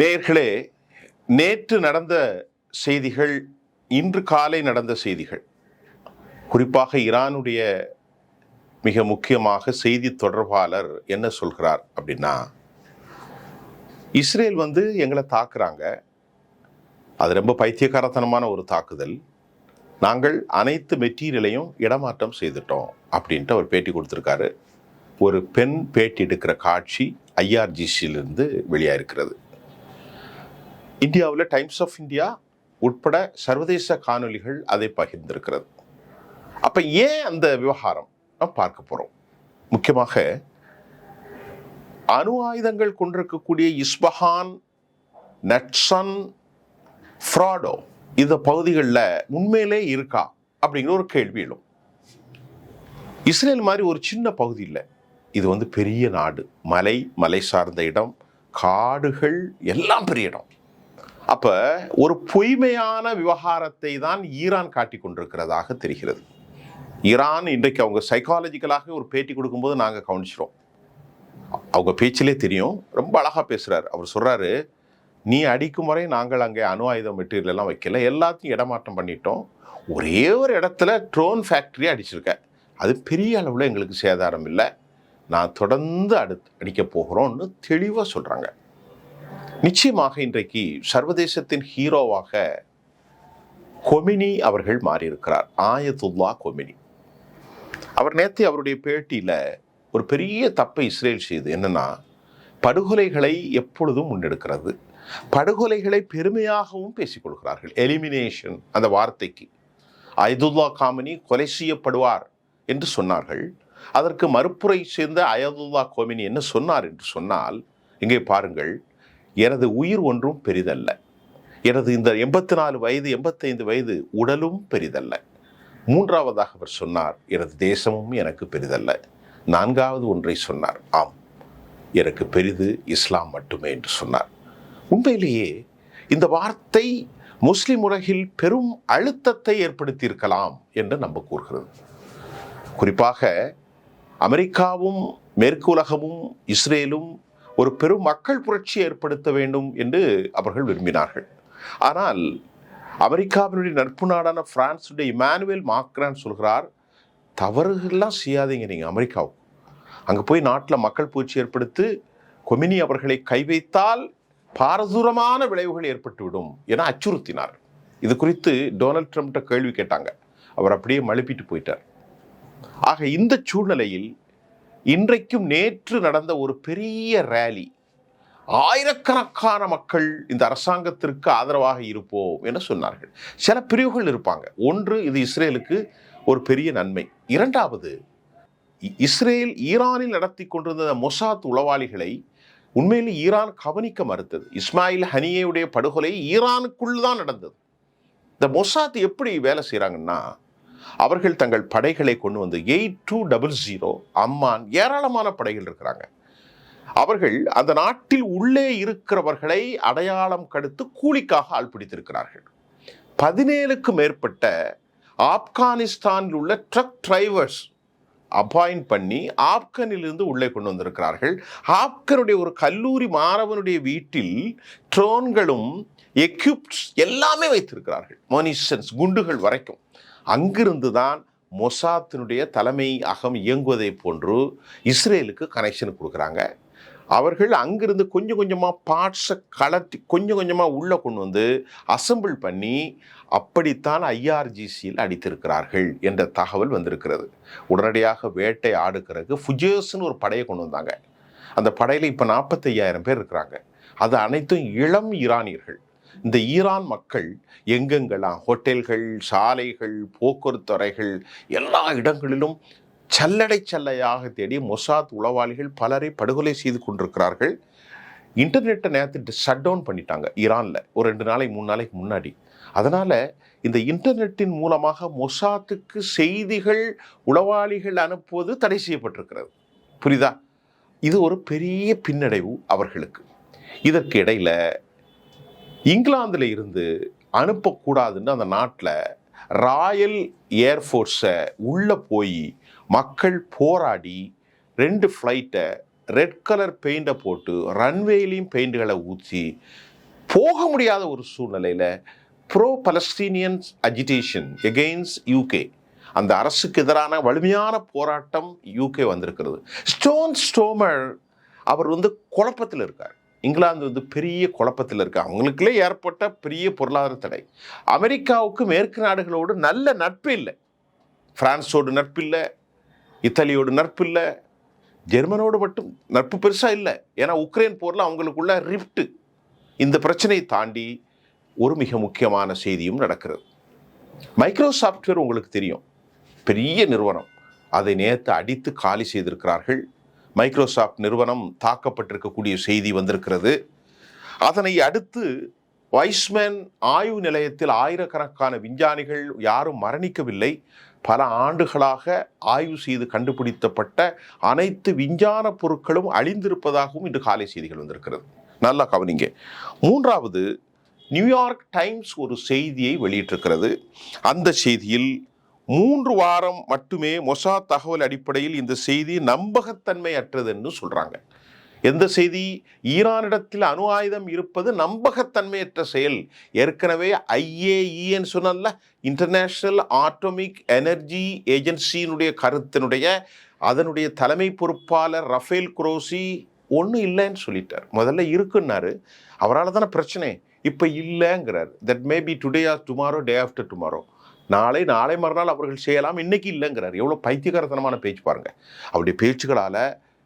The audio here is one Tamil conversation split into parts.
நேர்களே நேற்று நடந்த செய்திகள் இன்று காலை நடந்த செய்திகள். குறிப்பாக ஈரானுடைய மிக முக்கியமாக செய்தி தொடர்பாளர் என்ன சொல்கிறார் அப்படின்னா இஸ்ரேல் வந்து எங்களை தாக்குறாங்க. அது ரொம்ப பைத்தியக்காரத்தனமான ஒரு தாக்குதல். நாங்கள் அனைத்து மெட்டீரியலையும் இடமாற்றம் செய்துட்டோம் அப்படின்ட்டு அவர் பேட்டி கொடுத்துருக்காரு. ஒரு பெண் பேட்டி எடுக்கிற காட்சி ஐஆர்ஜிசியிலிருந்து வெளியாயிருக்கிறது. இந்தியாவில் டைம்ஸ் ஆஃப் இந்தியா உட்பட சர்வதேச காணொளிகள் அதை பகிர்ந்திருக்கிறது. அப்போ ஏன் அந்த விவகாரம் நாம் பார்க்க போகிறோம் முக்கியமாக அணு ஆயுதங்கள் கொண்டிருக்கக்கூடிய இஸ்பஹான் நட்சன் ஃப்ராடோ இந்த பகுதிகளில் உண்மையிலே இருக்கா அப்படிங்கிற ஒரு கேள்வி எழும். இஸ்ரேல் மாதிரி ஒரு சின்ன பகுதி இல்லை. இது வந்து பெரிய நாடு. மலை மலை சார்ந்த இடம் காடுகள் எல்லாம் பெரிய இடம். அப்போ ஒரு பொய்மையான விவகாரத்தை தான் ஈரான் காட்டி கொண்டிருக்கிறதாக தெரிகிறது. ஈரான் இன்றைக்கு அவங்க சைக்காலஜிக்கலாக ஒரு பேட்டி கொடுக்கும்போது நாங்கள் கவனிச்சிரோம் அவங்க பேச்சிலே தெரியும். ரொம்ப அழகாக பேசுகிறார் அவர் சொல்கிறாரு நீ அடிக்கும் வரை நாங்கள் அங்கே அணு ஆயுதம் மெட்டீரியல் எல்லாம் வைக்கல. எல்லாத்தையும் இடமாற்றம் பண்ணிட்டோம். ஒரே ஒரு இடத்துல ட்ரோன் ஃபேக்டரி அடிச்சிருக்க. அது பெரிய அளவில் எங்களுக்கு சேதாரம் இல்லை. நான் தொடர்ந்து அடு அடிக்க போகிறோம்னு தெளிவாக சொல்கிறாங்க நிச்சயமாக இன்றைக்கு சர்வதேசத்தின் ஹீரோவாக கொமினி அவர்கள் மாறியிருக்கிறார். ஆயத்துல்லா கொமினி. அவர் நேற்று அவருடைய பேட்டியில் ஒரு பெரிய தப்பை இஸ்ரேல் செய்து என்னென்னா படுகொலைகளை எப்பொழுதும் முன்னெடுக்கிறது. படுகொலைகளை பெருமையாகவும் பேசிக்கொள்கிறார்கள் எலிமினேஷன் அந்த வார்த்தைக்கு. அயதுல்லா காமினி கொலை செய்யப்படுவார் என்று சொன்னார்கள். அதற்கு மறுப்புரை சேர்ந்த அயதுல்லா கோமினி என்ன சொன்னார் என்று சொன்னால் இங்கே பாருங்கள் எனது உயிர் ஒன்றும் பெரிதல்ல. எனது இந்த எண்பத்தி நாலு வயது எண்பத்தைந்து வயது உடலும் பெரிதல்ல. மூன்றாவதாக அவர் சொன்னார் எனது தேசமும் எனக்கு பெரிதல்ல. நான்காவது ஒன்றை சொன்னார் ஆம் எனக்கு பெரிது இஸ்லாம் மட்டுமே என்று சொன்னார். உண்மையிலேயே இந்த வார்த்தை முஸ்லிம் உலகில் பெரும் அழுத்தத்தை ஏற்படுத்தியிருக்கலாம் என்று நம்ப கூறுகிறது குறிப்பாக அமெரிக்காவும் மேற்கு உலகமும் இஸ்ரேலும் ஒரு பெரும் மக்கள் புரட்சி ஏற்படுத்த வேண்டும் என்று அவர்கள் விரும்பினார்கள். ஆனால் அமெரிக்காவினுடைய நட்பு நாடான பிரான்ஸுடைய இமானுவேல் மாக்ரான் சொல்கிறார் தவறுகள்லாம் செய்யாதீங்க நீங்கள் அமெரிக்காவுக்கு. அங்கே போய் நாட்டில் மக்கள் புரட்சி ஏற்படுத்தி கொமினி அவர்களை கை வைத்தால் பாரதூரமான விளைவுகள் ஏற்பட்டுவிடும் என அச்சுறுத்தினார். இது குறித்து டொனால்ட் ட்ரம்ப்ட கேள்வி கேட்டாங்க. அவர் அப்படியே மழுப்பிட்டு போயிட்டார். ஆக இந்த சூழ்நிலையில் இன்றைக்கும் நேற்று நடந்த ஒரு பெரிய ரேலி ஆயிரக்கணக்கான மக்கள் இந்த அரசாங்கத்திற்கு ஆதரவாக இருப்போம் என சொன்னார்கள். சில பிரிவுகள் இருப்பாங்க. ஒன்று இது இஸ்ரேலுக்கு ஒரு பெரிய நன்மை. இரண்டாவது இஸ்ரேல் ஈரானில் நடத்தி கொண்டிருந்த மொசாத் உளவாளிகளை உண்மையில் ஈரான் கவனிக்க மறுத்தது. இஸ்மாயில் ஹனியேவுடைய படுகொலை ஈரானுக்குள் தான் நடந்தது. இந்த மொசாத் எப்படி வேலை செய்கிறாங்கன்னா அவர்கள் தங்கள் படைகளை கொண்டு வந்து eight two double zero Amman ஏராளமான படைகள் இருக்கிறாங்க. அவர்கள் அந்த நாட்டில் உள்ளே இருக்கிறவர்களை அடையாளம் கடுத்து கூலிக்காக ஆள் பிடித்திருக்கிறார்கள். பதினேழுக்கு மேற்பட்ட ஆப்கானிஸ்தானில் உள்ள ட்ரக் டிரைவர்ஸ் அப்பாயிண்ட் பண்ணி ஆப்கனிலிருந்து உள்ளே கொண்டு வந்திருக்கிறார்கள். ஆப்கனுடைய ஒரு கல்லூரி மாணவனுடைய வீட்டில் ட்ரோன்களும் எக்யூப்ஸ் எல்லாமே வைத்திருக்கிறார்கள். மோனிஷன்ஸ் குண்டுகள் வரைக்கும். அங்கிருந்து தான் மொசாத்தினுடைய தலைமை அகம் இயங்குவதை போன்று இஸ்ரேலுக்கு கனெக்ஷன் கொடுக்குறாங்க. அவர்கள் அங்கிருந்து கொஞ்சம் கொஞ்சமாக பார்ட்ஸை கலட்டி கொஞ்சம் கொஞ்சமாக உள்ளே கொண்டு வந்து அசெம்பிள் பண்ணி அப்படித்தான் ஐஆர்ஜிசியில் அடித்திருக்கிறார்கள் என்ற தகவல் வந்திருக்கிறது. உடனடியாக வேட்டை ஆடுக்கிறதுக்கு ஃபுஜேஸ்னு ஒரு படையை கொண்டு வந்தாங்க. அந்த படையில் இப்போ நாற்பத்தையாயிரம் பேர் இருக்கிறாங்க. அது அனைத்தும் இளம் ஈரானியர்கள் இந்த ஈரான் மக்கள் எங்கெங்கெல்லாம் ஹோட்டல்கள் சாலைகள் போக்குவரத்து அறைகள் எல்லா இடங்களிலும் சல்லடை சல்லையாக தேடி மொசாத் உளவாளிகள் பலரை படுகொலை செய்து கொண்டிருக்கிறார்கள். இன்டர்நெட்டை நேரத்து ஷட் டவுன் பண்ணிட்டாங்க ஈரானில். ஒரு ரெண்டு நாளைக்கு மூணு நாளைக்கு முன்னாடி. அதனால் இந்த இன்டர்நெட்டின் மூலமாக மொசாத்துக்கு செய்திகள் உளவாளிகள் அனுப்புவது தடை செய்யப்பட்டிருக்கிறது. புரியுதா? இது ஒரு பெரிய பின்னடைவு அவர்களுக்கு. இதற்கு இடையில் இங்கிலாந்தில் இருந்து அனுப்பக்கூடாதுன்னு அந்த நாட்டில் ராயல் ஏர்ஃபோர்ஸை உள்ளே போய் மக்கள் போராடி ரெண்டு ஃப்ளைட்டை ரெட் கலர் பெயிண்டை போட்டு ரன்வேலையும் பெயிண்ட்களை ஊற்றி போக முடியாத ஒரு சூழ்நிலையில் pro Palestinian agitation against UK அந்த அரசுக்கு எதிரான வலிமையான போராட்டம் யூகே வந்திருக்கிறது. ஸ்டோன் ஸ்டோமர் அவர் வந்து குழப்பத்தில் இருக்கார். இங்கிலாந்து வந்து பெரிய குழப்பத்தில் இருக்கு. அவங்களுக்குள்ளே ஏற்பட்ட பெரிய பொருளாதார தடை. அமெரிக்காவுக்கு மேற்கு நாடுகளோடு நல்ல நட்பு இல்லை. ஃப்ரான்ஸோடு நட்பு இல்லை. இத்தாலியோடு நட்பு இல்லை. ஜெர்மனோடு மட்டும் நட்பு பெருசாக இல்லை. ஏன்னா உக்ரைன் போரில் அவங்களுக்குள்ள ரிஃப்ட்டு இந்த பிரச்சனையை தாண்டி ஒரு மிக முக்கியமான செய்தியும் நடக்கிறது. மைக்ரோ சாஃப்ட்வேர் உங்களுக்கு தெரியும். பெரிய நிறுவனம். அதை நேற்று அடித்து காலி செய்திருக்கிறார்கள். மைக்ரோசாஃப்ட் நிறுவனம் தாக்கப்பட்டிருக்கக்கூடிய செய்தி வந்திருக்கிறது. அதனை அடுத்து வைஸ்மேன் ஆய்வு நிலையத்தில் ஆயிரக்கணக்கான விஞ்ஞானிகள் யாரும் மரணிக்கவில்லை. பல ஆண்டுகளாக ஆய்வு செய்து கண்டுபிடிக்கப்பட்ட அனைத்து விஞ்ஞான பொருட்களும் அழிந்திருப்பதாகவும் இன்று காலை செய்திகள் வந்திருக்கிறது. நல்லா கவனிங்க. மூன்றாவது நியூயார்க் டைம்ஸ் ஒரு செய்தியை வெளியிட்டிருக்கிறது. அந்த செய்தியில் மூன்று வாரம் மட்டுமே மொசா தகவல் அடிப்படையில் இந்த செய்தி நம்பகத்தன்மை சொல்கிறாங்க எந்த செய்தி? ஈரானிடத்தில் அணு ஆயுதம் இருப்பது நம்பகத்தன்மையற்ற செயல். ஏற்கனவே ஐஏஇன்னு சொன்னல இன்டர்நேஷ்னல் ஆட்டோமிக் எனர்ஜி ஏஜென்சியினுடைய கருத்தினுடைய அதனுடைய தலைமை பொறுப்பாளர் ரஃபேல் குரோசி ஒன்றும் இல்லைன்னு சொல்லிட்டார். முதல்ல இருக்குன்னாரு. அவரால் தானே பிரச்சனை. இப்போ இல்லைங்கிறார். That maybe today or tomorrow day after tomorrow நாளை நாளை மறுநாள் அவர்கள் செய்யலாம். இன்னைக்கு இல்லைங்கிறார். எவ்வளோ பைத்தியகரத்தனமான பேச்சு பாருங்கள் அவருடைய பேச்சுகளால்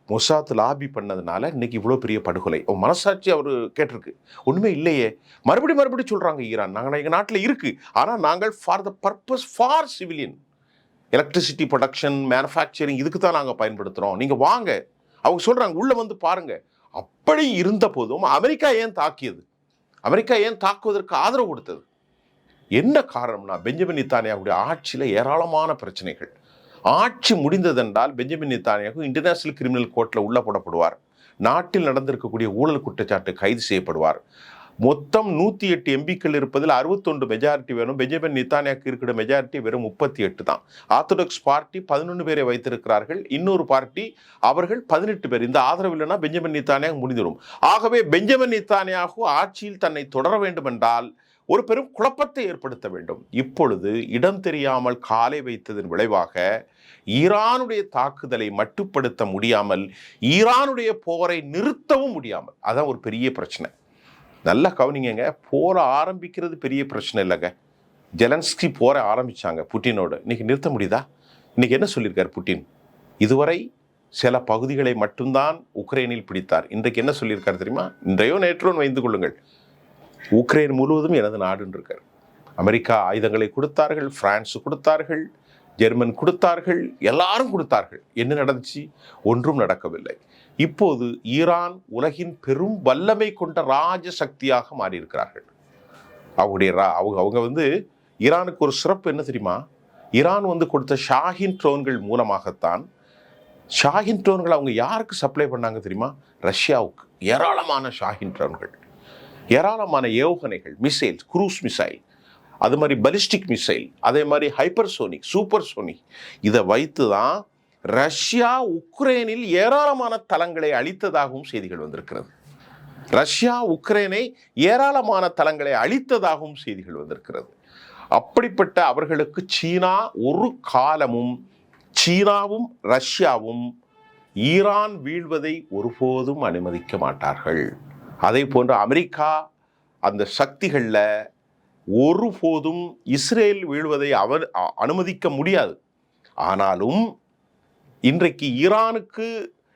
மொசாத் லாபி பண்ணதுனால இன்னைக்கு இவ்வளோ பெரிய படுகொலை. அவன் மனசாட்சி அவர் கேட்டிருக்கு. ஒன்றுமே இல்லையே. மறுபடியும் மறுபடி சொல்கிறாங்க ஈரான். நாங்கள் எங்கள் நாட்டில் இருக்குது ஆனால் நாங்கள் for the purpose for civilian electricity production manufacturing இதுக்கு தான் நாங்கள் பயன்படுத்துகிறோம் நீங்கள் வாங்க. அவங்க சொல்கிறாங்க உள்ளே வந்து பாருங்க. அப்படி இருந்த போதும் அமெரிக்கா ஏன் தாக்கியது? அமெரிக்கா ஏன் தாக்குவதற்கு ஆதரவு கொடுத்தது? என்ன காரணம்னா பெஞ்சமின் நித்தானியாவுடைய ஆட்சியில் ஏராளமான பிரச்சனைகள். ஆட்சி முடிந்ததென்றால் பெஞ்சமின் நித்தானியாகு இன்டர்நேஷனல் கிரிமினல் கோர்ட்டில் உள்ள போடப்படுவார். நாட்டில் நடந்திருக்கக்கூடிய ஊழல் குற்றச்சாட்டு கைது செய்யப்படுவார். மொத்தம் நூற்றி எட்டு எம்பிக்கள் இருப்பதில் அறுபத்தொன்று மெஜாரிட்டி வேணும். பெஞ்சமின் நித்தானியாக்கு இருக்கிற மெஜாரிட்டி வெறும் முப்பத்தி எட்டு தான். ஆர்த்தடாக்ஸ் பார்ட்டி பதினொன்று பேரை வைத்திருக்கிறார்கள். இன்னொரு பார்ட்டி அவர்கள் பதினெட்டு பேர். இந்த ஆதரவு இல்லைன்னா பெஞ்சமின் நித்தானியாக முடிந்துவிடும். ஆகவே பெஞ்சமின் நித்தானியாகு ஆட்சியில் தன்னை தொடர வேண்டும் என்றால் ஒரு பெரும் குழப்பத்தை ஏற்படுத்த வேண்டும். இப்பொழுது இடம் தெரியாமல் காலை வைத்ததன் விளைவாக ஈரானுடைய தாக்குதலை மட்டுப்படுத்த முடியாமல் ஈரானுடைய போரை நிறுத்தவும் முடியாமல். அதான் ஒரு பெரிய பிரச்சனை. நல்லா கவனிங்க போரை ஆரம்பிக்கிறது பெரிய பிரச்சனை இல்லைங்க. ஜெலன்ஸ்கி போரை ஆரம்பிச்சாங்க புட்டினோடு. இன்றைக்கி நிறுத்த முடியுதா? இன்றைக்கி என்ன சொல்லியிருக்கார் புட்டின்? இதுவரை சில பகுதிகளை மட்டும்தான் உக்ரைனில் பிடித்தார். இன்றைக்கு என்ன சொல்லியிருக்கார் தெரியுமா? இன்றையோ நேற்றோன்னு வைந்து கொள்ளுங்கள். உக்ரைன் முழுவதும் எனது நாடுன்னு இருக்கார் அமெரிக்கா ஆயுதங்களை கொடுத்தார்கள் பிரான்ஸ் கொடுத்தார்கள் ஜெர்மன் கொடுத்தார்கள் எல்லாரும் கொடுத்தார்கள். என்ன நடந்துச்சு? ஒன்றும் நடக்கவில்லை. இப்போது ஈரான் உலகின் பெரும் வல்லமை கொண்ட ராஜ சக்தியாக மாறியிருக்கிறார்கள். அவங்களுடைய ரா- அவங்க அவங்க வந்து ஈரானுக்கு ஒரு சிறப்பு என்ன தெரியுமா? ஈரான் வந்து கொடுத்த ஷாஹின் ட்ரோன்கள் மூலமாகத்தான் ஷாஹின் ட்ரோன்கள் அவங்க யாருக்கு சப்ளை பண்ணாங்க தெரியுமா? ரஷ்யாவுக்கு. ஏராளமான ஷாஹின் ட்ரோன்கள். ஏராளமான ஏவுகணைகள் மிசைல் குரூஸ் மிசைல் அது மாதிரி பலிஸ்டிக் மிசைல் அதே மாதிரி ஹைப்பர்சோனிக் சூப்பர் சோனிக் இதை வைத்து தான் ரஷ்யா உக்ரைனில் ஏராளமான தளங்களை அழித்ததாகவும் செய்திகள் வந்திருக்கிறது. ரஷ்யா உக்ரைனை ஏராளமான தளங்களை அழித்ததாகவும் செய்திகள் வந்திருக்கிறது. அப்படிப்பட்ட அவர்களுக்கு சீனா ஒரு காலமும் சீனாவும் ரஷ்யாவும் ஈரான் வீழ்வதை ஒருபோதும் அனுமதிக்க மாட்டார்கள். அதே போன்று அமெரிக்கா அந்த சக்திகளில் ஒருபோதும் இஸ்ரேல் வீழ்வதை அவர் அனுமதிக்க முடியாது. ஆனாலும் இன்றைக்கு ஈரானுக்கு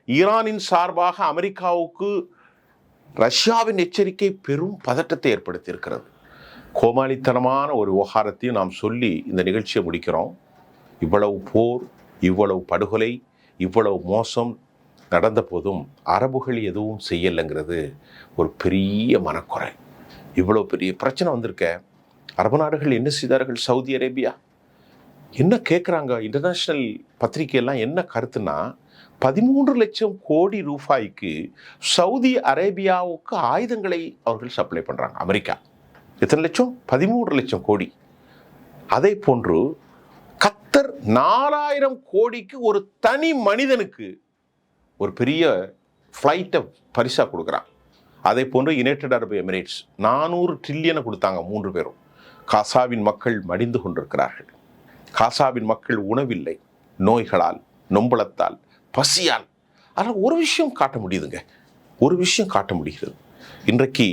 ஈரானின் சார்பாக அமெரிக்காவுக்கு ரஷ்யாவின் எச்சரிக்கை பெரும் பதட்டத்தை ஏற்படுத்தியிருக்கிறது. கோமாளித்தனமான ஒரு விவகாரத்தையும் நாம் சொல்லி இந்த நிகழ்ச்சியை முடிக்கிறோம். இவ்வளவு போர் இவ்வளவு படுகொலை இவ்வளவு மோசம் நடந்த போதும் அரபுகள் எதுவும் செய்யலைங்கிறது ஒரு பெரிய மனக்குறை. இவ்வளோ பெரிய பிரச்சனை வந்திருக்க. அரபு நாடுகள் என்ன செய்தார்கள்? Saudi Arabia? என்ன கேட்குறாங்க இன்டர்நேஷ்னல் பத்திரிகையெல்லாம் என்ன கருத்துனா பதிமூன்று லட்சம் கோடி ரூபாய்க்கு சவுதி அரேபியாவுக்கு ஆயுதங்களை அவர்கள் சப்ளை பண்ணுறாங்க அமெரிக்கா. எத்தனை லட்சம்? பதிமூன்று லட்சம் கோடி. அதே போன்று கத்தர் நாலாயிரம் கோடிக்கு ஒரு தனி மனிதனுக்கு ஒரு பெரிய ஃப்ளைட்டை பரிசாக கொடுக்குறான். அதே போன்று யுனைடெட் அரபு எமிரேட்ஸ் நானூறு ட்ரில்லியனை கொடுத்தாங்க மூன்று பேரும். காசாவின் மக்கள் மடிந்து கொண்டிருக்கிறார்கள். காசாவின் மக்கள் உணவில்லை நோய்களால் நொம்பலத்தால் பசியால். ஆனால் ஒரு விஷயம் காட்ட முடியுதுங்க. ஒரு விஷயம் காட்ட முடிகிறது. இன்றைக்கு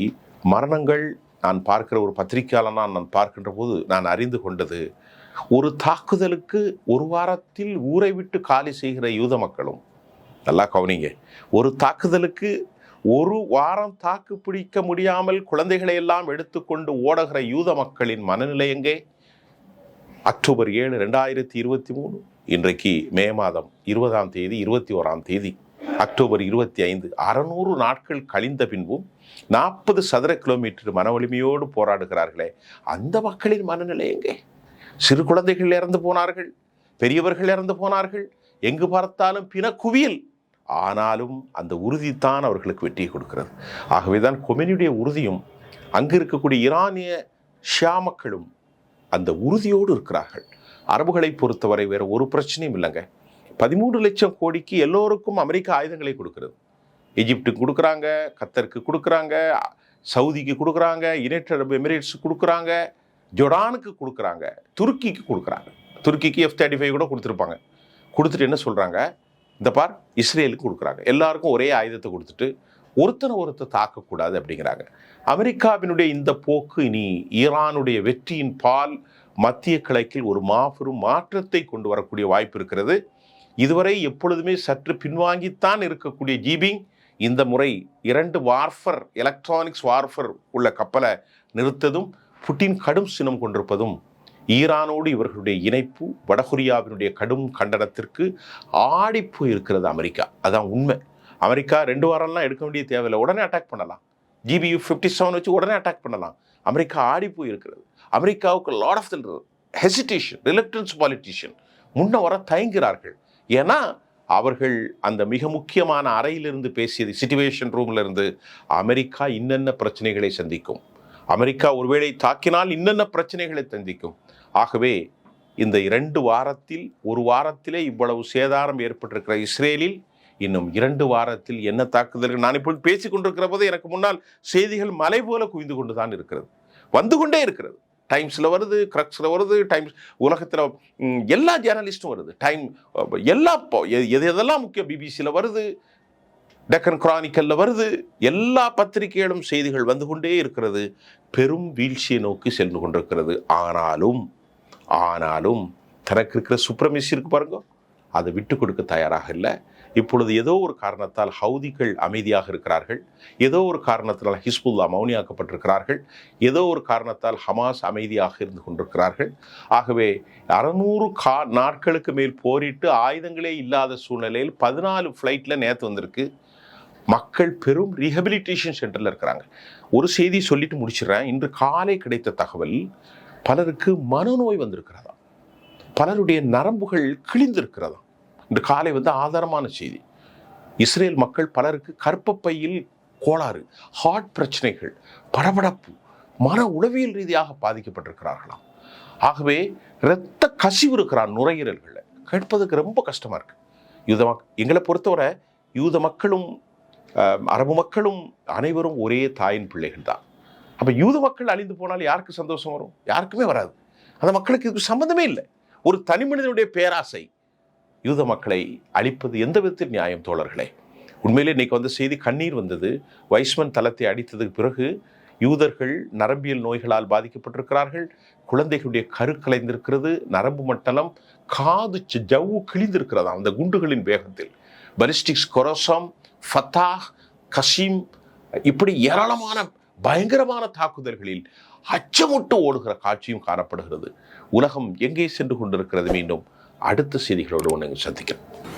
மரணங்கள் நான் பார்க்கிற ஒரு பத்திரிகையாளனாக நான் பார்க்கின்ற போது நான் அறிந்து கொண்டது ஒரு தாக்குதலுக்கு ஒரு வாரத்தில் ஊரை விட்டு காலி செய்கிற யூத மக்களும் நல்லா கவனிங்க. ஒரு தாக்குதலுக்கு ஒரு வாரம் தாக்கு பிடிக்க முடியாமல் குழந்தைகளை எல்லாம் எடுத்துக்கொண்டு ஓடுகிற யூத மக்களின் மனநிலை எங்கே? அக்டோபர் ஏழு ரெண்டாயிரத்தி இருபத்தி மூணு. இன்றைக்கு மே மாதம் இருபதாம் தேதி இருபத்தி ஓராம் தேதி அக்டோபர் இருபத்தி ஐந்து. அறநூறு நாட்கள் கழிந்த பின்பும் நாற்பது சதுர கிலோமீட்டர் மன வலிமையோடு போராடுகிறார்களே. அந்த மக்களின் மனநிலை எங்கே? சிறு குழந்தைகள் இறந்து போனார்கள் பெரியவர்கள் இறந்து போனார்கள். எங்கு பார்த்தாலும் பிணக்குவியல். ஆனாலும் அந்த உறுதித்தான் அவர்களுக்கு வெற்றியை கொடுக்கிறது. ஆகவே தான் கொமெனியுடைய உறுதியும் அங்கு இருக்கக்கூடிய ஈரானிய ஷியா மக்களும் அந்த உறுதியோடு இருக்கிறார்கள். அரபுகளை பொறுத்தவரை வேறு ஒரு பிரச்சனையும் இல்லைங்க. பதிமூன்று லட்சம் கோடிக்கு எல்லோருக்கும் அமெரிக்கா ஆயுதங்களை கொடுக்கிறது. எகிப்துக்கு கொடுக்குறாங்க கத்தருக்கு கொடுக்குறாங்க சவுதிக்கு கொடுக்குறாங்க யுனைடெட் அரபு எமிரேட்ஸுக்கு கொடுக்குறாங்க ஜொடானுக்கு கொடுக்குறாங்க துருக்கிக்கு கொடுக்குறாங்க. துருக்கிக்கு எஃப் தேர்ட்டி ஃபைவ் கூட கொடுத்துருப்பாங்க. கொடுத்துட்டு என்ன சொல்கிறாங்க இந்த பார் இஸ்ரேலுக்கு கொடுக்குறாங்க. எல்லாருக்கும் ஒரே ஆயுதத்தை கொடுத்துட்டு ஒருத்தனை ஒருத்தர் தாக்கக்கூடாது அப்படிங்கிறாங்க. அமெரிக்காவினுடைய இந்த போக்கு இனி ஈரானுடைய வெற்றியின் பால் மத்திய கிழக்கில் ஒரு மாபெரும் மாற்றத்தை கொண்டு வரக்கூடிய வாய்ப்பு இருக்கிறது. இதுவரை எப்பொழுதுமே சற்று பின்வாங்கித்தான் இருக்கக்கூடிய ஜீபிங் இந்த முறை இரண்டு வார்ஃபர் எலக்ட்ரானிக்ஸ் வார்ஃபர் உள்ள கப்பலை நிறுத்ததும் புட்டின் கடும் சினம் கொண்டிருப்பதும் ஈரானோடு இவர்களுடைய இணைப்பு வடகொரியாவினுடைய கடும் கண்டனத்திற்கு ஆடிப்போய் இருக்கிறது அமெரிக்கா. அதான் உண்மை. அமெரிக்கா ரெண்டு வாரம்லாம் எடுக்க வேண்டிய தேவையில்லை. உடனே அட்டாக் பண்ணலாம். ஜிபியு ஃபிஃப்டி செவன் வச்சு உடனே அட்டாக் பண்ணலாம். அமெரிக்கா ஆடிப்பு இருக்கிறது அமெரிக்காவுக்கு lot of the hesitation reluctance politician முன்ன வர தயங்குகிறார்கள். ஏன்னா அவர்கள் அந்த மிக முக்கியமான அறையிலிருந்து பேசியது சிச்சுவேஷன் ரூம்ல இருந்து அமெரிக்கா இன்னென்ன பிரச்சனைகளை சந்திக்கும்? அமெரிக்கா ஒருவேளை தாக்கினால் இன்னென்ன பிரச்சனைகளை சந்திக்கும்? ஆகவே இந்த இரண்டு வாரத்தில் ஒரு வாரத்திலே இவ்வளவு சேதாரம் ஏற்பட்டிருக்கிற இஸ்ரேலில் இன்னும் இரண்டு வாரத்தில் என்ன தாக்குதல்கள்? நான் இப்பொழுது பேசி கொண்டிருக்கிற போது எனக்கு முன்னால் செய்திகள் மலை போல குவிந்து கொண்டு தான் இருக்கிறது. வந்து கொண்டே இருக்கிறது. டைம்ஸில் வருது கிரக்ஸில் வருது டைம்ஸ் உலகத்தில் எல்லா ஜேர்னலிஸ்ட்டும் வருது. டைம் எல்லா எ- எது எதெல்லாம் முக்கியம்? பிபிசியில் வருது டெக்கன் குரானிக்கல்ல வருது எல்லா பத்திரிகைகளும் செய்திகள் வந்து கொண்டே இருக்கிறது. பெரும் வீழ்ச்சியை நோக்கி சென்று கொண்டிருக்கிறது. ஆனாலும் ஆனாலும் தனக்கு இருக்கிற சுப்ரமேசி இருக்கு பாருங்க. அதை விட்டு கொடுக்க தயாராக இல்லை. இப்பொழுது ஏதோ ஒரு காரணத்தால் ஹவுதிகள் அமைதியாக இருக்கிறார்கள். ஏதோ ஒரு காரணத்தினால் ஹிஸ்புல்லா மௌனியாக்கப்பட்டிருக்கிறார்கள். ஏதோ ஒரு காரணத்தால் ஹமாஸ் அமைதியாக இருந்து கொண்டிருக்கிறார்கள். ஆகவே அறநூறு கா நாட்களுக்கு மேல் போரிட்டு ஆயுதங்களே இல்லாத சூழ்நிலையில் பதினாலு ஃப்ளைட்டில் நேற்று வந்திருக்கு. மக்கள் பெரும் ரீஹபிலிட்டேஷன் சென்டரில் இருக்கிறாங்க. ஒரு செய்தி சொல்லிட்டு முடிச்சிடுறேன். இன்று காலை கிடைத்த தகவல் பலருக்கு மனநோய் வந்திருக்கிறதா? பலருடைய நரம்புகள் கிழிந்திருக்கிறதா? இன்று காலை வந்து ஆதாரமான செய்தி. இஸ்ரேல் மக்கள் பலருக்கு கற்பப்பையில் கோளாறு ஹார்ட் பிரச்சனைகள் படபடப்பு மன உளவியல் ரீதியாக பாதிக்கப்பட்டிருக்கிறார்களாம். ஆகவே இரத்த கசிவு இருக்கிறான் நுரையீரல்களில். கேட்பதுக்கு ரொம்ப கஷ்டமாக இருக்குது யூத மக் எங்களை பொறுத்தவரை யூத மக்களும் அரபு மக்களும் அனைவரும் ஒரே தாயின் பிள்ளைகள் தான். அப்போ யூத மக்கள் அழிந்து போனால் யாருக்கு சந்தோஷம் வரும்? யாருக்குமே வராது. அந்த மக்களுக்கு இதுக்கு சம்மந்தமே இல்லை. ஒரு தனி மனிதனுடைய பேராசை யூத மக்களை அழிப்பது எந்த விதத்தில் நியாயம் தோழர்களே? உண்மையிலே இன்னைக்கு வந்து செய்தி கண்ணீர் வந்தது. வைஸ்மன் தளத்தை அடித்ததுக்கு பிறகு யூதர்கள் நரம்பியல் நோய்களால் பாதிக்கப்பட்டிருக்கிறார்கள். குழந்தைகளுடைய கரு கலைந்திருக்கிறது. நரம்பு மண்டலம் காது ஜவ்வு கிழிந்திருக்கிறதா? அந்த குண்டுகளின் வேகத்தில். பலிஸ்டிக்ஸ் கொரோசம் ஃபத்தாஹ் கசீம் இப்படி ஏராளமான பயங்கரமான தாக்குதல்களில் அச்சமுட்டு ஓடுகிற காட்சியும் காணப்படுகிறது. உலகம் எங்கே சென்று கொண்டிருக்கிறது மீண்டும் அடுத்த செய்திகளோடு ஒன்று சந்திக்கிறேன்